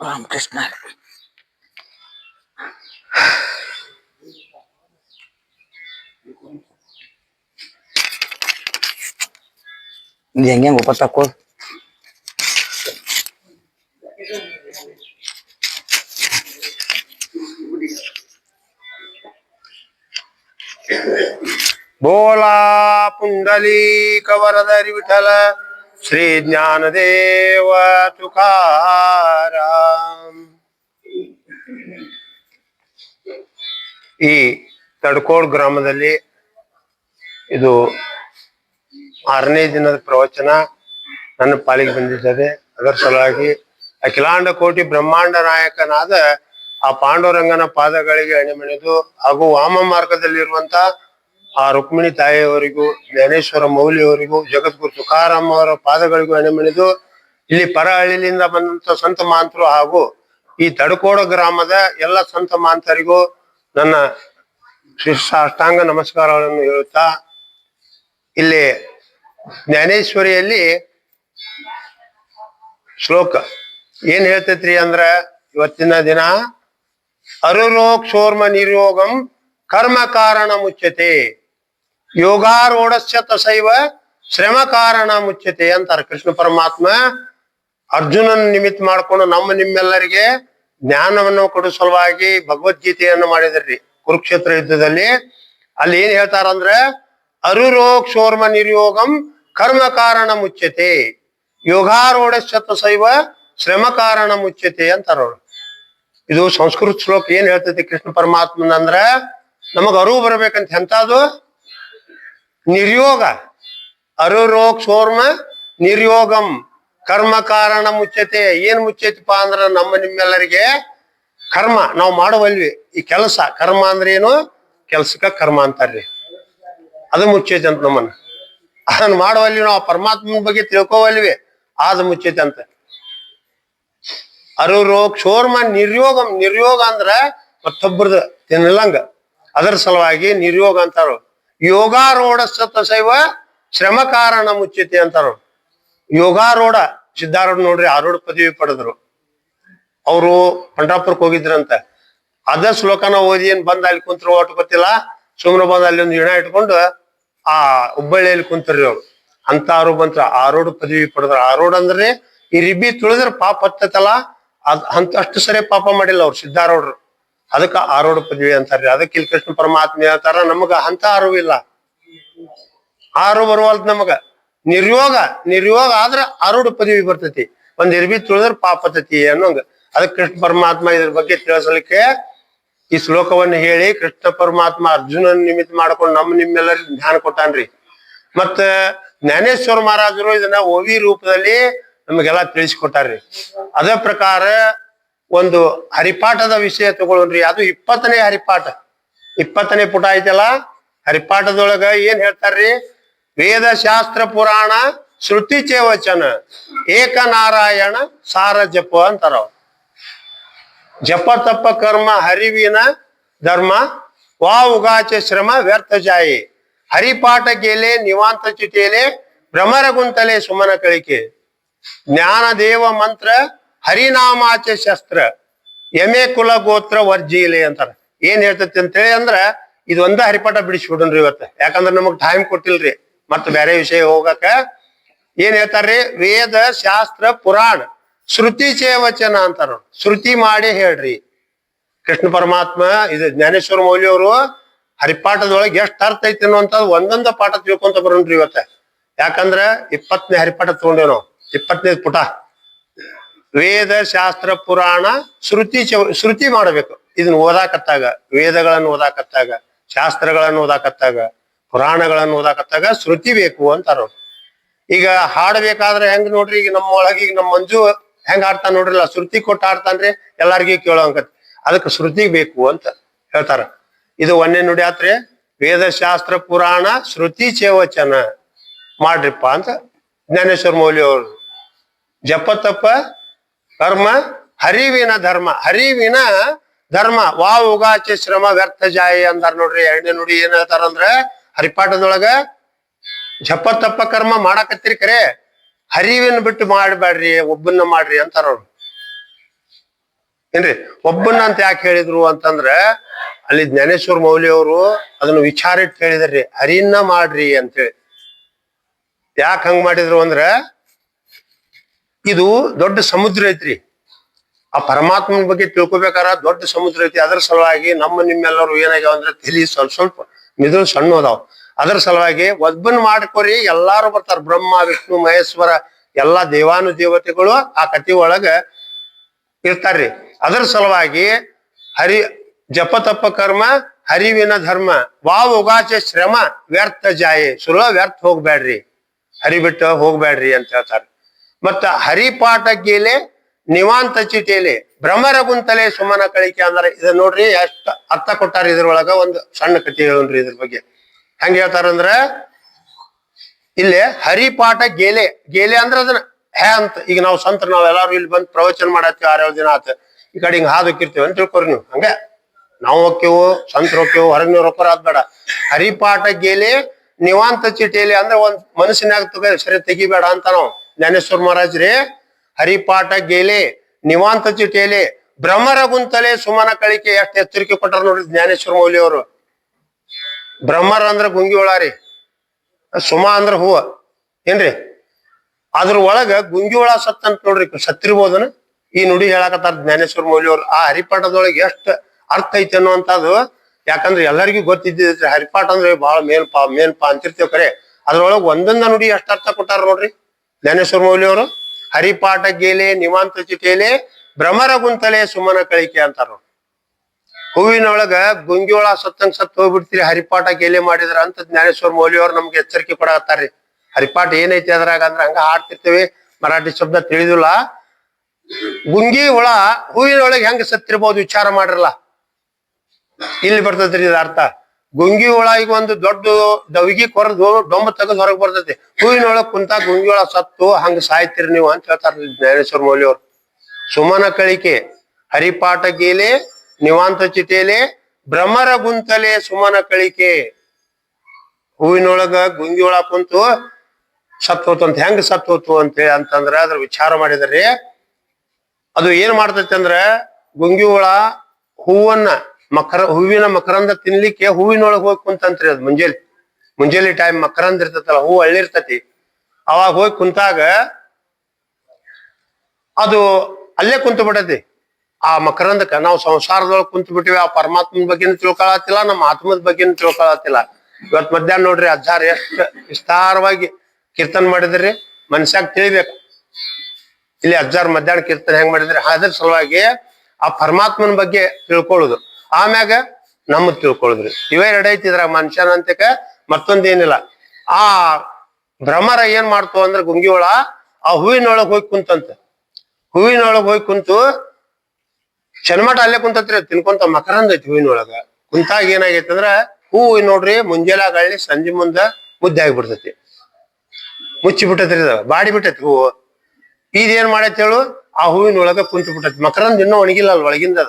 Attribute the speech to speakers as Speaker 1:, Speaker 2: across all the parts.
Speaker 1: ರಾಮಕೃಷ್ಣ ಇದು ಹೆಂಗೆ ಒಪ್ಪತ್ತಾಕೋ
Speaker 2: बोला पुंडलिक वरदरी विठ्ठल श्री ज्ञानदेव तुकाराम ಈ ತಡ್ಕೋಡ್ ಗ್ರಾಮದಲ್ಲಿ ಇದು ಆರನೇ ದಿನದ ಪ್ರವಚನ ನನ್ನ ಪಾಲಿಗೆ ಬಂದಿದ್ದಾರೆ ಅದರ ಸಲುವಾಗಿ ಅಖಿಲಾಂಡ ಕೋಟಿ ಬ್ರಹ್ಮಾಂಡ ನಾಯಕನಾದ ಆ ಪಾಂಡುರಂಗನ ಪಾದಗಳಿಗೆ ಅಣಿಮಣಿದು ಹಾಗೂ ವಾಮ ಮಾರ್ಗದಲ್ಲಿರುವಂತ ಆ ರುಕ್ಮಿಣಿ ತಾಯಿಯವರಿಗೂ, ಜ್ಞಾನೇಶ್ವರ ಮೌಲಿಯವರಿಗೂ, ಜಗದ್ಗುರು ತುಕಾರಾಮ್ ಅವರ ಪಾದಗಳಿಗೂ ಅಣಿಮಣಿದು ಇಲ್ಲಿ ಪರಹಳ್ಳಿಯಿಂದ ಬಂದಂತ ಸಂತ ಮಾಂತರು ಹಾಗೂ ಈ ತಡಕೋಡ ಗ್ರಾಮದ ಎಲ್ಲ ಸಂತ ಮಾಂತರಿಗೂ ನನ್ನ ಶಿಷ್ಟಾಷ್ಟಾಂಗ ನಮಸ್ಕಾರಗಳನ್ನು ಹೇಳುತ್ತಾ, ಇಲ್ಲಿ ಜ್ಞಾನೇಶ್ವರಿಯಲ್ಲಿ ಶ್ಲೋಕ ಏನ್ ಹೇಳ್ತೈತ್ರಿ ಅಂದ್ರ, ಇವತ್ತಿನ ದಿನ ಅರುರೋಕ್ಷೋರ್ಮ ನಿರೋಗಂ ಕರ್ಮ ಕಾರಣ ಮುಚ್ಚತೆ ಯೋಗಾರೂಢಸ್ಯ ತಸೈವ ಶ್ರಮ ಕಾರಣ ಮುಚ್ಚತೆ ಅಂತಾರೆ. ಕೃಷ್ಣ ಪರಮಾತ್ಮ ಅರ್ಜುನನ್ ನಿಮಿತ್ತ ಮಾಡ್ಕೊಂಡು ನಮ್ಮ ನಿಮ್ಮೆಲ್ಲರಿಗೆ ಜ್ಞಾನವನ್ನು ಕೊಡೋ ಸಲುವಾಗಿ ಭಗವದ್ಗೀತೆಯನ್ನು ಮಾಡಿದ್ರಿ. ಕುರುಕ್ಷೇತ್ರ ಯುದ್ಧದಲ್ಲಿ ಅಲ್ಲಿ ಏನ್ ಹೇಳ್ತಾರಂದ್ರೆ ಅರುರೋಕ್ಷೋರ್ಮ ನಿರ್ಯೋಗಂ ಕರ್ಮ ಕಾರಣ ಮುಚ್ಚತೆ ಯೋಗಾರೂಢಸ್ಯ ತಸೈವ ಶ್ರಮ ಕಾರಣ ಮುಚ್ಚತೆ ಅಂತಾರ ಇದು ಸಂಸ್ಕೃತ ಶ್ಲೋಕ ಏನ್ ಹೇಳ್ತೈತಿ ಕೃಷ್ಣ ಪರಮಾತ್ಮನ ಅಂದ್ರ ನಮಗ ಅರಿವು ಬರ್ಬೇಕಂತ ಎಂತದು ನಿರ್ಯೋಗ. ಅರುರೋಕ್ಷೋರ್ಮ ನಿರ್ಯೋಗಂ. ಕರ್ಮ ಕಾರಣ ಮುಚ್ಚತೆ. ಏನ್ ಮುಚ್ಚೈತಿಪ್ಪ ಅಂದ್ರ ನಮ್ಮ ನಿಮ್ಮೆಲ್ಲರಿಗೆ ಕರ್ಮ. ನಾವು ಮಾಡುವಲ್ವಿ. ಈ ಕೆಲಸ. ಕರ್ಮ ಅಂದ್ರೆ ಏನು? ಕೆಲ್ಸಕ್ಕ ಕರ್ಮ ಅಂತಾರ್ರಿ. ಅದು ಮುಚ್ಚೈತಿ ಅಂತ ನಮ್ಮನ್ನ. ಅದನ್ನ ಮಾಡುವಲ್ವಿ ನಾವು ಪರಮಾತ್ಮನ ಬಗ್ಗೆ ತಿಳ್ಕೋವಲ್ವಿ. ಅದು ಮುಚ್ಚೈತಿ ಅಂತ. ಅರುರೋಗ ಕ್ಷೋರ್ಮ ನಿರ್ಯೋಗಂ. ನಿರ್ಯೋಗ ಅಂದ್ರ ಮತ್ತೊಬ್ಬರದ ತಿನ್ನಲಂಗ. ಅದರ ಸಲುವಾಗಿ ನಿರ್ಯೋಗ ಅಂತಾರು. ಯೋಗಾರೂಢ ಸತಸೈವ ಶ್ರಮ ಕಾರಣ ಮುಚ್ಚಿತಿ ಅಂತಾರು. ಯೋಗಾರೂಢ ಸಿದ್ಧಾರೂಢ ನೋಡ್ರಿ ಆರೂಢ ಪದವಿ ಪಡೆದ್ರು. ಅವರು ಪಂಡ್ರಾಪುರಕ್ಕೆ ಹೋಗಿದ್ರಂತ. ಅದ ಶ್ಲೋಕನ ಓದಿ ಏನ್ ಬಂದ ಅಲ್ಲಿ ಕುಂತ್ರು ಒಟ್ಟು ಗೊತ್ತಿಲ್ಲ. ಸುಮ್ನೆ ಬಂದ ಅಲ್ಲಿ ಒಂದು ಇಣ ಇಟ್ಕೊಂಡು ಆ ಹುಬ್ಬಳ್ಳಿಯಲ್ಲಿ ಕುಂತ್ರಿ ಅವ್ರು. ಅಂತಾರು ಬಂತ್ರ ಆರೋಡು ಪದವಿ ಪಡೆದ್ರು. ಆರೋಡ್ ಅಂದ್ರೆ ಈ ರಿಬ್ಬಿ ತುಳಿದ್ರ ಪಾಪ ಹತ್ತತಲ್ಲ? ಅದ್ ಅಂತ ಅಷ್ಟು ಸರಿ ಪಾಪ ಮಾಡಿಲ್ಲ ಅವ್ರು ಸಿದ್ಧಾರೂಢರು. ಅದಕ್ಕ ಆರೋಢ ಪದವಿ ಅಂತಾರ್ರಿ ಅದಕ್ಕೆ ಇಲ್ಲಿ ಕೃಷ್ಣ ಪರಮಾತ್ಮ ಹೇಳ್ತಾರ, ನಮಗ ಅಂತ ಅರಿವು ಇಲ್ಲ. ಆರು ಬರುವಲ್ದ ನಮಗ. ನಿರ್ಯೋಗ ನಿರ್ಯೋಗ ಆದ್ರ ಆರೋಢ ಪದವಿ ಬರ್ತೈತಿ. ಒಂದ್ ಇರ್ಬಿ ತುಳಿದ್ರ ಪಾಪತತಿ ಅನ್ನೋಂಗ. ಅದಕ್ಕೆ ಕೃಷ್ಣ ಪರಮಾತ್ಮ ಇದ್ರ ಬಗ್ಗೆ ತಿಳಿಸಲಿಕ್ಕೆ ಈ ಶ್ಲೋಕವನ್ನು ಹೇಳಿ ಕೃಷ್ಣ ಪರಮಾತ್ಮ ಅರ್ಜುನನ್ ನಿಮಿತ್ತ ಮಾಡ್ಕೊಂಡು ನಮ್ಮ ನಿಮ್ಮೆಲ್ಲರಿಗೂ ಧ್ಯಾನ ಕೊಟ್ಟಾನ್ರಿ. ಮತ್ತ ಜ್ಞಾನೇಶ್ವರ ಮಹಾರಾಜರು ಇದನ್ನ ಓವಿ ರೂಪದಲ್ಲಿ ನಮಗೆಲ್ಲ ತಿಳಿಸಿಕೊಟ್ಟಾರ್ರಿ. ಅದೇ ಪ್ರಕಾರ ಒಂದು ಹರಿಪಾಠದ ವಿಷಯ ತಗೊಳ್ರಿ. ಅದು ಇಪ್ಪತ್ತನೇ ಹರಿಪಾಠ. ಇಪ್ಪತ್ತನೇ ಪುಟ ಐತಲ್ಲ? ಹರಿಪಾಠದೊಳಗ ಏನ್ ಹೇಳ್ತಾರ್ರಿ? ವೇದ ಶಾಸ್ತ್ರ ಪುರಾಣ, ಶ್ರುತಿ ಚೇವಚನ, ಏಕನಾರಾಯಣ, ಸಾರ ಜಪ ಅಂತಾರ ಜಪ ತಪ್ಪ ಕರ್ಮ, ಹರಿವಿನ ಧರ್ಮ, ವಾ, ಉಗಾಚ, ಶ್ರಮ, ವ್ಯರ್ಥ ಜಾಯಿ. ಹರಿಪಾಠ ಕೇಲೆ, ನಿವಾಂತ ಚಿಟೇಲೆ ಭ್ರಮರ ಗುಂತಲೆ, ಸುಮನ ಕಳಿಕೆ ಜ್ಞಾನ, ದೇವ, ಮಂತ್ರ ಹರಿನಾಮಾಚ ಶಸ್ತ್ರ ಎಮೆ ಕುಲ ಗೋತ್ರ ವರ್ಜೀಲೆ ಅಂತಾರ. ಏನ್ ಹೇಳ್ತೈತಿ ಅಂತೇಳಿ ಅಂದ್ರ, ಇದು ಒಂದ ಹರಿಪಾಠ ಬಿಡಿಸ್ಬಿಡನ್ರಿ ಇವತ್ತ. ಯಾಕಂದ್ರ ನಮಗ್ ಟೈಮ್ ಕೊಟ್ಟಿಲ್ರಿ. ಮತ್ತ ಬೇರೆ ವಿಷಯ ಹೋಗಕ. ಏನ್ ಹೇಳ್ತಾರ್ರಿ? ವೇದ, ಶಾಸ್ತ್ರ, ಪುರಾಣ, ಶ್ರುತಿ ಚೇವಚನ ಅಂತಾರ ಶ್ರುತಿ ಮಾಡಿ ಹೇಳ್ರಿ. ಕೃಷ್ಣ ಪರಮಾತ್ಮ, ಇದು ಜ್ಞಾನೇಶ್ವರ ಮೌಲ್ಯವರು ಹರಿಪಾಠದೊಳಗೆ ಎಷ್ಟ್ ಅರ್ಥ ಐತಿ ಅನ್ನುವಂತ ಒಂದೊಂದ ಪಾಠ ತಿಳ್ಕೊಂತ ಬರೋಣ್ರಿ ಇವತ್ತ. ಯಾಕಂದ್ರ ಇಪ್ಪತ್ತನೇ ಹರಿಪಾಠ ತಗೊಂಡೇವ್ ನಾವು. ಇಪ್ಪತ್ತನೇ ಪುಟ. ವೇದ ಶಾಸ್ತ್ರ ಪುರಾಣ ಶ್ರುತಿ ಶ್ರುತಿ ಮಾಡಬೇಕು. ಇದನ್ನ ಓದಾಕತ್ತಾಗ, ವೇದಗಳನ್ನು ಓದಾಕತ್ತಾಗ, ಶಾಸ್ತ್ರಗಳನ್ನು ಓದಾಕತ್ತಾಗ, ಪುರಾಣಗಳನ್ನು ಓದಾಕತ್ತಾಗ ಶ್ರುತಿ ಬೇಕು ಅಂತಾರ. ಈಗ ಹಾಡ್ಬೇಕಾದ್ರೆ ಹೆಂಗ್ ನೋಡ್ರಿ, ಈಗ ನಮ್ಮ ಒಳಗೆ ಈಗ ನಮ್ಮ ಮಂಜು ಹೆಂಗ್ ಆಡ್ತಾನ ನೋಡ್ರಿಲ್ಲ ಶ್ರುತಿ ಕೊಟ್ಟು ಆಡ್ತಾನ್ರಿ ಎಲ್ಲಾರ್ಗಿ ಕೇಳೋಂಕತ್ ಅದಕ್ಕೆ ಶ್ರುತಿ ಬೇಕು ಅಂತ ಹೇಳ್ತಾರ. ಇದು ಒಂದೇ ನುಡಿ ಆತ್ರಿ ವೇದಶಾಸ್ತ್ರ ಪುರಾಣ ಶ್ರುತಿ ಚೇವಚನ ಮಾಡ್ರಿಪ್ಪ ಅಂತ ಜ್ಞಾನೇಶ್ವರ ಮೌಲ್ಯ ಅವರು ಜಪ ತಪ ಕರ್ಮ ಹರಿವಿನ ಧರ್ಮ. ಹರಿವಿನ ಧರ್ಮ. ವಾ ಉಗಾಚಿ, ಶ್ರಮ, ವ್ಯರ್ಥ, ಜಾಯಿ ಅಂದಾರ ನೋಡ್ರಿ. ಎರಡನೇ ನುಡಿ ಏನ್ ಹೇಳ್ತಾರಂದ್ರ ಹರಿಪಾಠದೊಳಗ ಜಪ ತಪ್ಪ ಕರ್ಮ ಮಾಡಾಕತ್ತೀರಿ ಕರೆ. ಹರಿವಿನ ಬಿಟ್ಟು ಮಾಡಬೇಡ್ರಿ ಒಬ್ಬನ್ನ ಮಾಡ್ರಿ ಅಂತಾರ ಅವ್ರು. ಏನ್ರಿ? ಒಬ್ಬನ್ನ ಅಂತ ಯಾಕೆ ಹೇಳಿದ್ರು ಅಂತಂದ್ರ ಅಲ್ಲಿ ಜ್ಞಾನೇಶ್ವರ ಮೌಲಿ ಅವರು ಅದನ್ನ ವಿಚಾರ ಇಟ್ಟು ಹೇಳಿದ್ರಿ. ಹರಿಯನ್ನ ಮಾಡ್ರಿ ಅಂತೇಳಿ. ಯಾಕೆ ಹಂಗ ಮಾಡಿದ್ರು ಅಂದ್ರ ಇದು ದೊಡ್ಡ ಸಮುದ್ರ ಐತ್ರಿ. ಆ ಪರಮಾತ್ಮನ ಬಗ್ಗೆ ತಿಳ್ಕೊಬೇಕಾರ ದೊಡ್ಡ ಸಮುದ್ರ ಐತಿ ಅದರ ಸಲುವಾಗಿ ನಮ್ಮ ನಿಮ್ಮೆಲ್ಲರೂ ಏನಾಗ್ಯಾವ ಅಂದ್ರೆ ತಿಳಿ ಸ್ವಲ್ಪ ಸ್ವಲ್ಪ ಮಿದುಳು ಸಣ್ಣ ಅದಾವ. ಅದರ ಸಲುವಾಗಿ ಒಬ್ಬನ್ ಮಾಡ್ಕೊರಿ, ಎಲ್ಲಾರು ಬರ್ತಾರ. ಬ್ರಹ್ಮ, ವಿಷ್ಣು, ಮಹೇಶ್ವರ, ಎಲ್ಲಾ ದೇವಾನು ದೇವತೆಗಳು ಆ ಕಥೆ ಒಳಗ ಇರ್ತಾರ್ರಿ. ಅದರ ಸಲುವಾಗಿ ಹರಿ ಜಪ, ತಪ, ಕರ್ಮ, ಹರಿವಿನ ಧರ್ಮ, ವಾವ್, ಉಗಾಚೆ, ಶ್ರಮ, ವ್ಯರ್ಥ, ಜಾಯೆ. ಸುಲಭ ವ್ಯರ್ಥ ಹೋಗ್ಬೇಡ್ರಿ ಹರಿ ಬಿಟ್ಟು ಹೋಗ್ಬೇಡ್ರಿ ಅಂತ ಹೇಳ್ತಾರೆ ಮತ್ತ ಹರಿಪಾಠ ಗೀಲೆ ನಿವಾಂತ ಚಿಟೇಲೆ ಭ್ರಮರ ಗುಂತಲೆ ಸುಮನ ಕಳಿಕೆ ಅಂದ್ರೆ ಇದ ನೋಡ್ರಿ ಎಷ್ಟ ಅರ್ಥ ಕೊಟ್ಟಾರ ಇದ್ರೊಳಗ ಒಂದು ಸಣ್ಣ ಕಥೆ ಹೇಳೋನ್ರಿ ಇದ್ರ ಬಗ್ಗೆ. ಹೆಂಗ ಹೇಳ್ತಾರಂದ್ರ, ಇಲ್ಲಿ ಹರಿಪಾಠ ಗೇಲೆ ಗೇಲೆ ಅಂದ್ರ ಅದನ್ನ ಹೇ ಅಂತ, ಈಗ ನಾವು ಸಂತ ನಾವ್ ಎಲ್ಲಾರು ಇಲ್ಲಿ ಬಂದ್ ಪ್ರವಚನ ಮಾಡತ್ತೀವಿ ಆರೇಳು ದಿನ ಆತ, ಈ ಕಡೆ ಹಿಂಗ ಹಾದು ಹೋಗಿರ್ತೀವಿ ಅಂತ ತಿಳ್ಕೊರಿ ನೀವು, ಹಂಗ? ನಾವು ಹೋಕ್ಕೇವು ಸಂತ ಹೋಕ್ಕೇವು, ಹೊರಗಿನವ್ರು ಹೊಕ್ಕರ ಆದ್ಬೇಡ ಹರಿಪಾಠ ಗೇಲೆ, ನಿವಾಂತ ಚೀಟಿಯಲ್ಲಿ ಅಂದ್ರೆ ಒಂದ್ ಮನಸ್ಸಿನಾಗ ತಗ ಸರಿ ತೆಗಿಬೇಡ ಅಂತ ನಾವು. ಜ್ಞಾನೇಶ್ವರ ಮಹಾರಾಜ್ರಿ ಹರಿಪಾಠ ಗೇಲೆ, ನಿವಾಂತ ಚಿಟೇಲಿ ಬ್ರಹ್ಮರ ಗುಂತಲೆ ಸುಮನ ಕಳಿಕೆ ಎಷ್ಟು ಎಚ್ಚರಿಕೆ ಕೊಟ್ಟಾರ ನೋಡ್ರಿ ಜ್ಞಾನೇಶ್ವರ ಮೌಲಿ ಅವರು. ಭ್ರಮರ ಅಂದ್ರ ಗುಂಗಿ ರೀ. ಸುಮ ಅಂದ್ರ ಹೂವ. ಏನ್ರಿ? ಅದ್ರ ಒಳಗ ಗುಂಗಿ ಹುಳ ಸತ್ತ ಅಂತ ನೋಡ್ರಿ ಸತ್ತಿರ್ಬೋದನ? ಈ ನುಡಿ ಹೇಳಕತ್ತಾರ ಜ್ಞಾನೇಶ್ವರ ಮೌಲಿ ಆ ಹರಿಪಾಠದೊಳಗೆ ಎಷ್ಟು ಅರ್ಥ ಐತಿ ಅನ್ನುವಂಥದ್ದು ಯಾಕಂದ್ರೆ ಎಲ್ಲರಿಗೂ ಗೊತ್ತಿದ್ದೈತ್ರಿ ಹರಿಪಾಠ ಅಂದ್ರೆ ಬಹಳ ಮೇನ್ಪಾ ಮೇನ್ಪಾ ಅಂತಿರ್ತೇವ್ ಕರೆ. ಅದ್ರೊಳಗೆ ಒಂದೊಂದ ನುಡಿ ಎಷ್ಟು ಅರ್ಥ ಕೊಟ್ಟಾರ ನೋಡ್ರಿ? ಜ್ಞಾನೇಶ್ವರ ಮೌಲಿಯವರು ಹರಿಪಾಠ ಗೇಲೆ ನಿವಾಂತ ಚಿಟೇಲೆ ಭ್ರಮರ ಗುಂತಲೆ, ಸುಮನ ಕಳಿಕೆ ಅಂತಾರ. ಹೂವಿನೊಳಗ ಗುಂಗಿಯೊಳ ಸತ್ತಂಗ್ ಸತ್ ಹೋಗ್ಬಿಡ್ತೀರಿ, ಹರಿಪಾಠ ಗೇಲೆ ಮಾಡಿದ್ರ ಅಂತ ಜ್ಞಾನೇಶ್ವರ ಮೌಲಿ ಅವ್ರು ನಮ್ಗೆ ಎಚ್ಚರಿಕೆ ಕೊಡತ್ತಾರ್ರಿ ಹರಿಪಾಠ ಏನೈತಿ ಅದ್ರಾಗ ಅಂದ್ರ ಹಂಗ ಹಾಡ್ತಿರ್ತೇವೆ, ಮರಾಠಿ ಶಬ್ದ ತಿಳಿದಿಲ್ಲ. ಗುಂಗಿ ಹುಳ ಹೂವಿನೊಳಗೆ ಹೆಂಗ ಸತ್ತಿರ್ಬೋದು ವಿಚಾರ ಮಾಡಿರಲ್ಲ. ಇಲ್ಲಿ ಬರ್ತದ್ರಿ ಅರ್ಥ. ಗುಂಗಿ ಹುಳ ಈಗ ಒಂದು ದೊಡ್ಡ ದವಿಗಿ ಕೊರದು ಡೊಂಬ ತೆಗೆದು ಹೊರಗೆ ಬರ್ತೈತಿ. ಹೂವಿನೊಳಗ್ ಕುಂತ ಗುಂಗಿ ಹುಳ ಸತ್ತು, ಹಂಗ ಸಾಯ್ತಿರಿ ನೀವು ಅಂತ ಹೇಳ್ತಾರ ಜ್ಞಾನೇಶ್ವರ ಮೌಲಿ ಸುಮನ ಕಳಿಕೆ ಹರಿಪಾಠ ಗೀಲೆ, ನಿವಾಂತ ಚಿಟೇಲೆ, ಭ್ರಮರ ಗುಂತಲೆ ಸುಮನ ಕಳಿಕೆ ಹೂವಿನೊಳಗ ಗುಂಗಿ ಒಳಗ ಕುಂತು ಸತ್ ಹೋತು ಅಂತ, ಹೆಂಗ್ ಸತ್ ಹೋತು ಅಂತ ಹೇಳಿ ಅಂತಂದ್ರ ಅದ್ರ ವಿಚಾರ ಮಾಡಿದ್ರಿ, ಅದು ಏನ್ ಮಾಡ್ತೈತಿ ಅಂದ್ರ, ಗುಂಗಿ ಹುಳ ಹೂವನ್ನ ಮಕರ, ಹೂವಿನ ಮಕರಂದ ತಿನ್ಲಿಕ್ಕೆ ಹೂವಿನೊಳಗೆ ಹೋಗಿ ಕುಂತಂತ್ರಿ ಅದು ಮುಂಜಾನೆ. ಮುಂಜಾನೆ ಟೈಮ್ ಮಕರಂದ ಇರ್ತತಲ್ಲ, ಹೂ ಅಳ್ಳಿರ್ತತಿ. ಅವಾಗ ಹೋಗಿ ಕುಂತಾಗ ಅದು ಅಲ್ಲೇ ಕುಂತು ಬಿಡತಿ ಆ ಮಕರಂದಕ್ಕ ನಾವು ಸಂಸಾರದೊಳಗೆ ಕುಂತು ಬಿಟ್ಟಿವಿ ಆ ಪರಮಾತ್ಮನ ಬಗ್ಗೆನೂ ತಿಳ್ಕೊಳತಿಲ್ಲ, ನಮ್ಮ ಆತ್ಮದ ಬಗ್ಗೆನೂ ತಿಳ್ಕೊಳತಿಲ್ಲ. ಇವತ್ ಮಧ್ಯಾಹ್ನ ನೋಡ್ರಿ ಅಜ್ಜಾರ್ ಎಷ್ಟು ವಿಸ್ತಾರವಾಗಿ ಕೀರ್ತನ ಮಾಡಿದ್ರಿ ಮನ್ಸಾಗ ತಿಳಿಬೇಕು. ಇಲ್ಲಿ ಅಜ್ಜಾರ್ ಮಧ್ಯಾಹ್ನ ಕೀರ್ತನೆ ಹೆಂಗ್ ಮಾಡಿದ್ರಿ, ಅದ್ರ ಸಲುವಾಗಿ ಆ ಪರಮಾತ್ಮನ ಬಗ್ಗೆ ತಿಳ್ಕೊಳ್ಳುದು. ಆಮ್ಯಾಗ ನಮ್ಮ ತಿಳ್ಕೊಳುದ್ರಿ. ಇವೇ ಎರಡೈತಿ ಇದ್ರಾಗ ಮನುಷ್ಯನ ಅಂತಕ ಮತ್ತೊಂದೇನಿಲ್ಲ ಆ ಭ್ರಮರ ಏನ್ ಮಾಡ್ತು ಅಂದ್ರೆ ಗುಂಗಿಯೊಳ ಆ ಹೂವಿನೊಳಗ್ ಹೋಗಿ ಕುಂತಂತ. ಹೂವಿನೊಳಗ್ ಹೋಗಿ ಕುಂತು ಚನ್ಮಟ ಅಲ್ಲೇ ಕುಂತತ್ರಿ ತಿನ್ಕೊಂತ ಮಕರಂದ ಐತಿ ಹೂವಿನೊಳಗ ಕುಂತಾಗ ಏನಾಗೈತಿ ಅಂದ್ರ ಹೂವು ನೋಡ್ರಿ ಮುಂಜಾನೆ ಗಾಳಿ ಸಂಜೆ ಮುಂದ ಮುದ್ದೆ ಆಗಿಬಿಡ್ತೈತಿ. ಮುಚ್ಚಿ ಬಿಟ್ಟತ್ರಿ ಬಾಡಿ ಬಿಟ್ಟೈತಿ ಹೂವು. ಇದೇನ್ ಮಾಡೈತಿ ಹೇಳು, ಆ ಹೂವಿನೊಳಗ ಕುಂತು ಬಿಟ್ಟೈತಿ ಮಕರಂದ ಇನ್ನೂ ಒಣಗಿಲ್ಲ ಅಲ್ ಒಳಗಿಂದ.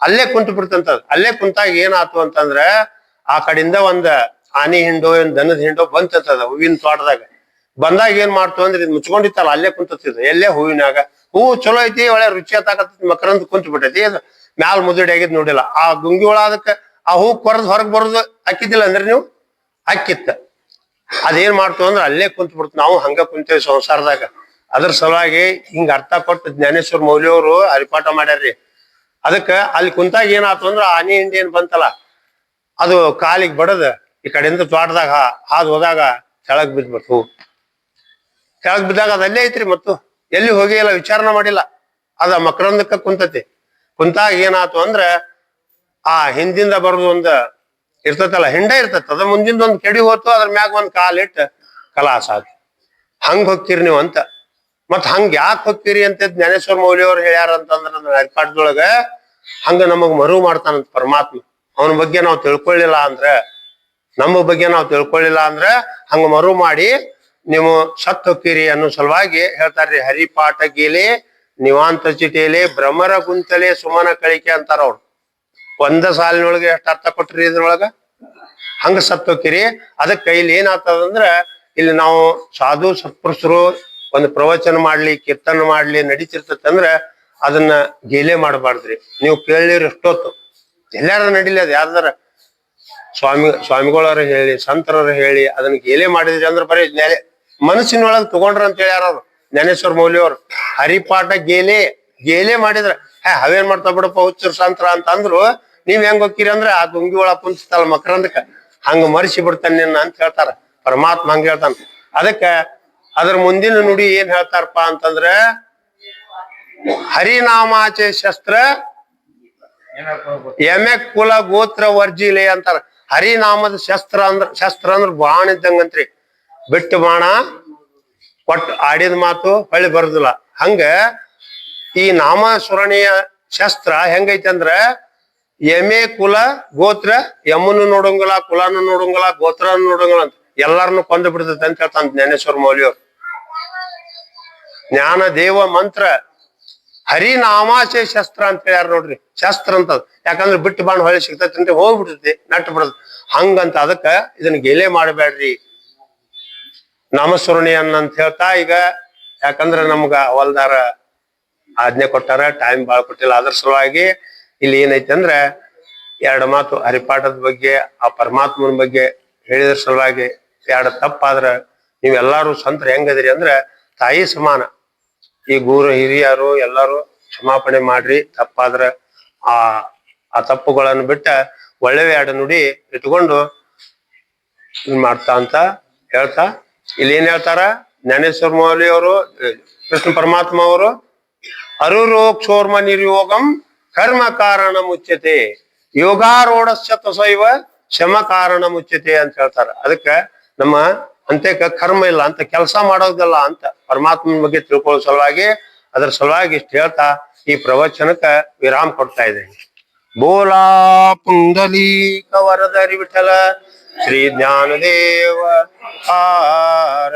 Speaker 2: ಅಲ್ಲೇ ಕುಂತು ಬಿಡ್ತಂತ ಅದು. ಅಲ್ಲೇ ಕುಂತಾಗ ಏನಾತು ಅಂತಂದ್ರ ಆ ಕಡೆಯಿಂದ ಒಂದ್ ಆನಿ ಹಿಂಡೋ ಏನ್ ದನದ ಹಿಂಡೋ ಬಂತದ ಹೂವಿನ ತೋಟದಾಗ. ಬಂದಾಗ ಏನ್ ಮಾಡ್ತು ಅಂದ್ರೆ ಇದು ಮುಚ್ಕೊಂಡಿತ್ತಲ್ಲ, ಅಲ್ಲೇ ಕುಂತತ್ತಿದ್ ಎಲ್ಲೇ ಹೂವಿನಾಗ ಹೂವು ಚಲೋ ಐತಿ, ಒಳ್ಳೆ ರುಚಿ ಹತ್ತಾಕತ್ತ ಮಕರಂದ್ ಕುಂತು ಬಿಟ್ಟೈತಿ. ಅದು ಮ್ಯಾಲ ಮುದುಡಿ ಆಗಿದ್ ನೋಡಿಲ್ಲ. ಆ ಗುಂಗಿ ಒಳ ಅದಕ್ಕ ಆ ಹೂ ಕೊರದ್ ಹೊರಗ್ ಬರೋದು ಹಾಕಿದ್ದಿಲ್ಲ ಅಂದ್ರೆ ನೀವು? ಅಕ್ಕಿತ್ತ. ಅದೇನ್ ಮಾಡ್ತು ಅಂದ್ರೆ ಅಲ್ಲೇ ಕುಂತು ಬಿಡ್ತು. ನಾವು ಹಂಗ ಕುಂತೇವಿ ಸಂಸಾರದಾಗ. ಅದ್ರ ಸಲುವಾಗಿ ಹಿಂಗ ಅರ್ಥ ಕೊಟ್ಟು ಜ್ಞಾನೇಶ್ವರ ಮೌಲ್ಯವರು ಹರಿಪಾಠ ಮಾಡ್ಯಾರ್ರಿ. ಅದಕ್ಕ ಅಲ್ಲಿ ಕುಂತಾಗ ಏನಾಯ್ತು ಅಂದ್ರ ಆನೆ ಹಿಂಡಿ ಏನ್ ಬಂತಲ್ಲ, ಅದು ಕಾಲಿಗೆ ಬಡದ, ಈ ಕಡೆಯಿಂದ ತೋಟದಾಗ ಹಾದು ಹೋದಾಗ ಕೆಳಗ್ ಬಿದ್ಬಿಡ್ತು. ಕೆಳಗ್ ಬಿದ್ದಾಗ ಅದಲ್ಲೇ ಐತ್ರಿ ಮತ್ತು, ಎಲ್ಲಿ ಹೋಗಿಲ್ಲ ವಿಚಾರಣೆ ಮಾಡಿಲ್ಲ. ಅದ ಮಕರಂದಕ್ಕ ಕುಂತತಿ. ಕುಂತಾಗ ಏನಾಯ್ತು ಅಂದ್ರ, ಆ ಹಿಂದಿಂದ ಬರೋದು ಒಂದು ಇರ್ತತಲ್ಲ, ಹಿಂಡ ಇರ್ತೈತೆ. ಅದ ಮುಂದಿಂದ ಒಂದು ಕೆಡಿ ಹೋತು, ಅದ್ರ ಮ್ಯಾಗ ಒಂದು ಕಾಲು ಇಟ್ಟು ಕಲಾಸ ಆತು. ಹಂಗ್ ಹೋಗ್ತೀರಿ ನೀವು ಅಂತ ಮತ್ ಹಂಗ ಯಾಕೆ ಹೋಗ್ತೀರಿ ಅಂತ ಜ್ಞಾನೇಶ್ವರ ಮೌಲ್ಯ ಅವ್ರು ಹೇಳ್ಯಾರ ಅಂತಂದ್ರ ಹರಿಪಾಠದೊಳಗ ಹಂಗ ನಮಗ್ ಮರು ಮಾಡ್ತಾನಂತ ಪರಮಾತ್ಮ. ಅವನ ಬಗ್ಗೆ ನಾವು ತಿಳ್ಕೊಳ್ಳಿಲ್ಲ ಅಂದ್ರ, ನಮ್ಮ ಬಗ್ಗೆ ನಾವು ತಿಳ್ಕೊಳ್ಳಿಲ್ಲ ಅಂದ್ರ ಹಂಗ ಮರು ಮಾಡಿ ನೀವು ಸತ್ ಹೋಗ್ತೀರಿ ಅನ್ನೋ ಸಲುವಾಗಿ ಹೇಳ್ತಾರ್ರಿ, ಹರಿಪಾಠ ಗೀಲಿ, ನಿವಾಂತ ಚಿಟಿಯಲ್ಲಿ ಭ್ರಮರ ಗುಂತಲೆ ಸುಮನ ಕಳಿಕೆ ಅಂತಾರ ಅವ್ರು. ಒಂದ ಸಾಲಿನೊಳಗೆ ಎಷ್ಟು ಅರ್ಥ ಕೊಟ್ರಿ ಇದ್ರೊಳಗ? ಹಂಗ ಸತ್ ಹೋಗ್ತೀರಿ ಅದಕ್ಕೆ ಇಲ್ಲಿ ಏನಾಗ್ತದಂದ್ರ ಇಲ್ಲಿ ನಾವು ಸಾಧು, ಸತ್ಪುರುಷರು ಒಂದು ಪ್ರವಚನ ಮಾಡ್ಲಿ, ಕೀರ್ತನ ಮಾಡ್ಲಿ ನಡೀತಿರ್ತಂದ್ರ ಅದನ್ನ ಗೇಲೆ ಮಾಡಬಾರ್ದ್ರಿ. ನೀವು ಕೇಳಿರಿ ಎಷ್ಟೊತ್ತು ಎಲ್ಲಾರ ನಡೀಲಿ ಅದ್. ಯಾರ್ದಾರ ಸ್ವಾಮಿ, ಸ್ವಾಮಿಗಳವ್ರ ಹೇಳಿ, ಸಂತರವ್ರ ಹೇಳಿ ಅದನ್ನ ಗೇಲೆ ಮಾಡಿದ್ರಿ ಅಂದ್ರೆ ಬರೀ ನೆಲೆ, ಮನಸ್ಸಿನೊಳಗ್ ತಗೊಂಡ್ರ ಅಂತ ಹೇಳ್ಯಾರ ಅವ್ರು. ಜ್ಞಾನೇಶ್ವರ ಮೌಲ್ಯವ್ರು. ಹರಿಪಾಠ ಗೇಲೆ ಗೇಲೆ ಮಾಡಿದ್ರ, ಹೇ, ಅವೇನ್ ಮಾಡ್ತಾ ಬಿಡಪ್ಪ ಹುಚ್ಚರ್ ಸಂತರ ಅಂತ ಅಂದ್ರು, ನೀವ್ ಹೆಂಗ್ ಹೋಗ್ತೀರಿ ಅಂದ್ರೆ ಆ ಗುಂಗಿ ಒಳ ಕುಂತಿತ್ತಲ್ಲ ಮಕರಂದಕ್ಕ ಹಂಗ ಮರಿಸಿ ಬಿಡ್ತಾನೆ ಅಂತ ಹೇಳ್ತಾರ. ಪರಮಾತ್ಮ ಹಂಗ ಹೇಳ್ತಾನ. ಅದಕ್ಕ ಅದ್ರ ಮುಂದಿನ ನುಡಿ ಏನ್ ಹೇಳ್ತಾರಪ್ಪ ಅಂತಂದ್ರ, ಹರಿನಾಮಾಚೆ ಶಸ್ತ್ರ ಎಮೆ ಕುಲ ಗೋತ್ರ ವರ್ಜಿಲೆ ಅಂತಾರ. ಹರಿನಾಮದ ಶಸ್ತ್ರ ಅಂದ್ರ ಶಸ್ತ್ರ ಅಂದ್ರ ಬಾಣ ಇದ್ದಂಗಂತ್ರಿ. ಬಿಟ್ಟು ಬಾಣ ಒಟ್ಟು ಆಡಿದ ಮಾತು ಹೊಳ್ಳಿ ಬರುದಿಲ್ಲ. ಹಂಗ ಈ ನಾಮ ಸ್ಮರಣೆಯ ಶಸ್ತ್ರ ಹೆಂಗೈತೆ ಅಂದ್ರ ಎಮೆ ಕುಲ ಗೋತ್ರ ಯಮನು ನೋಡಂಗಿಲ್ಲ ಕುಲನು ನೋಡಂಗಿಲ್ಲ ಗೋತ್ರನು ನೋಡಂಗಿಲ್ಲ ಅಂತ. ಎಲ್ಲಾರನ್ನು ಕೊಂದು ಬಿಡ್ತೈತೆ ಅಂತ ಹೇಳ್ತಾನ ಜ್ಞಾನೇಶ್ವರ ಮೌಲ್ಯವ್ರು. ಜ್ಞಾನ ದೇವ ಮಂತ್ರ ಹರಿನಾಮಾಶಯ ಶಸ್ತ್ರ ಅಂತ ಹೇಳ್ಯಾರ ನೋಡ್ರಿ. ಶಸ್ತ್ರ ಅಂತ. ಯಾಕಂದ್ರೆ ಬಿಟ್ಟು ಬಾಣ ಸಿಗ್ತೈತಿ ಅಂತ ಹೋಗ್ಬಿಡ್ತೈತಿ, ನಟ್ಟು ಬಿಡದ್. ಹಂಗಂತ ಅದಕ್ಕ ಇದನ್ನ ಗೆಲೆ ಮಾಡಬೇಡ್ರಿ. ನಾಮಸ್ಮರಣೆಯನ್ನ ಅಂತ ಹೇಳ್ತಾ ಈಗ, ಯಾಕಂದ್ರೆ ನಮ್ಗ ಹೊಲ್ದಾರ ಆಜ್ಞೆ ಕೊಟ್ಟಾರ ಟೈಮ್ ಬಾಳ್ ಕೊಟ್ಟಿಲ್ಲ. ಅದ್ರ ಸಲುವಾಗಿ ಇಲ್ಲಿ ಏನೈತಿ ಅಂದ್ರ ಎರಡು ಮಾತು ಹರಿಪಾಠದ ಬಗ್ಗೆ, ಆ ಪರಮಾತ್ಮನ ಬಗ್ಗೆ ಹೇಳಿದ್ರ ಸಲುವಾಗಿ ಎರಡು ತಪ್ಪಾದ್ರ ನೀವೆಲ್ಲಾರು ಸಂತರ ಹೆಂಗದಿರಿ ಅಂದ್ರ ತಾಯಿ ಸಮಾನ. ಈ ಗುರು ಹಿರಿಯರು ಎಲ್ಲರೂ ಕ್ಷಮಾಪಣೆ ಮಾಡ್ರಿ. ತಪ್ಪಾದ್ರ ಆ ಆ ತಪ್ಪುಗಳನ್ನು ಬಿಟ್ಟ ಒಳ್ಳೆಯ ಎರಡು ನುಡಿ ಇಟ್ಕೊಂಡು ಇದ್ ಮಾಡ್ತಾ ಅಂತ ಹೇಳ್ತಾ, ಇಲ್ಲಿ ಏನ್ ಹೇಳ್ತಾರ? ಜ್ಞಾನೇಶ್ವರ ಮೌಲಿ ಅವರು, ಕೃಷ್ಣ ಪರಮಾತ್ಮ ಅವರು ಅರುರೋ ಕ್ಷೋರ್ಮ ನಿರ್ಯೋಗಂ ಕರ್ಮ ಕಾರಣ ಮುಚ್ಚತೆ ಯೋಗಾರೂಢಸ್ಯ ತಸೈವ ಶಮ ಕಾರಣ ಮುಚ್ಚತೆ ಅಂತ ಹೇಳ್ತಾರ. ಅದಕ್ಕ ನಮ್ಮ ಅಂತೇಕ ಕರ್ಮ ಇಲ್ಲ ಅಂತ ಕೆಲಸ ಮಾಡೋದಿಲ್ಲ ಅಂತ ಪರಮಾತ್ಮನ ಬಗ್ಗೆ ತಿಳ್ಕೊಳ್ಳೋ ಸಲುವಾಗಿ ಅದರ ಸಲುವಾಗಿ ಇಷ್ಟು ಹೇಳ್ತಾ ಈ ಪ್ರವಚನಕ್ಕ ವಿರಾಮ ಕೊಡ್ತಾ ಇದ್ದೇನೆ. ಬೋಲಾ ಪುಂಡಲೀಕ ವರದರಿ ವಿಠಲ ಶ್ರೀ ಜ್ಞಾನದೇವ ಆರ